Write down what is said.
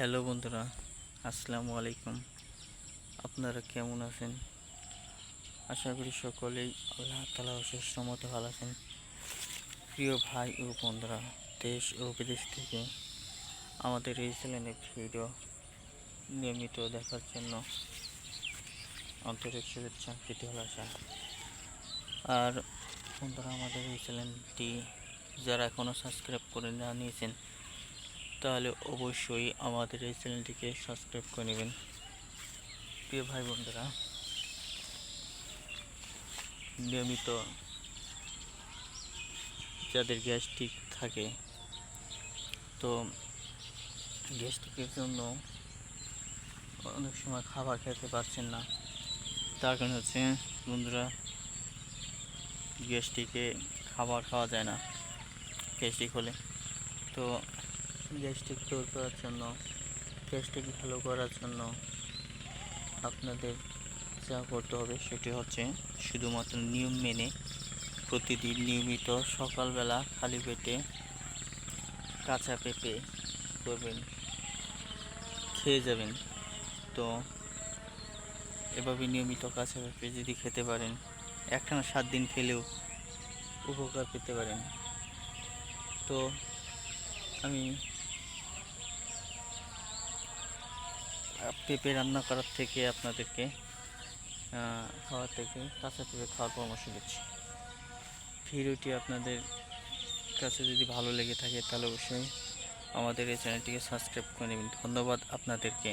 Hello বন্ধুরা, আসসালামু আলাইকুম। আপনারা কেমন আছেন? আশা করি সকলেই আল্লাহ তালা অশেষ মতো ভালো আছেন। প্রিয় ভাই ও বন্ধুরা, দেশ ও বিদেশ থেকে আমাদের এই চ্যানেলে ভিডিও নিয়মিত দেখার জন্য আন্তরিক শুভেচ্ছা প্রীতি ভালোবাসা আর বন্ধুরা, আমাদের এই চ্যানেলটি যারা এখনও সাবস্ক্রাইব করে না নিয়েছেন তাহলে অবশ্যই আমাদের এই চ্যানেলটিকে সাবস্ক্রাইব করে নেবেন। প্রিয় ভাই বোনদেরা, নিয়মিত যাদের গ্যাস্ট্রিক থাকে, তো গ্যাস্ট্রিকের জন্য অনেক সময় খাবার খেতে পারছেন না। তার কারণ হচ্ছে, বন্ধুরা গ্যাস্ট্রিকে খাবার খাওয়া যায় না গ্যাস্ট্রিক হলে। তো গ্যাস্ট্রিক দূর করার জন্য গ্যাস্ট্রিক ভালো করার জন্য আপনাদের যা করতে হবে সেটি হচ্ছে শুধুমাত্র নিয়ম মেনে প্রতিদিন নিয়মিত সকালবেলা খালি পেটে কাঁচা পেঁপে করবেন, খেয়ে যাবেন। তো এভাবে নিয়মিত কাঁচা পেঁপে যদি খেতে পারেন, একটানা সাত দিন খেলেও উপকার পেতে পারেন। তো আমি পেঁপে রান্না করার থেকে আপনাদেরকে খাওয়ার থেকে কাঁচা পেঁপে খাওয়ার পরামর্শ দিচ্ছি। ভিডিওটি আপনাদের কাছে যদি ভালো লেগে থাকে তাহলে অবশ্যই আমাদের এই চ্যানেলটিকে সাবস্ক্রাইব করে নেবেন। ধন্যবাদ আপনাদেরকে।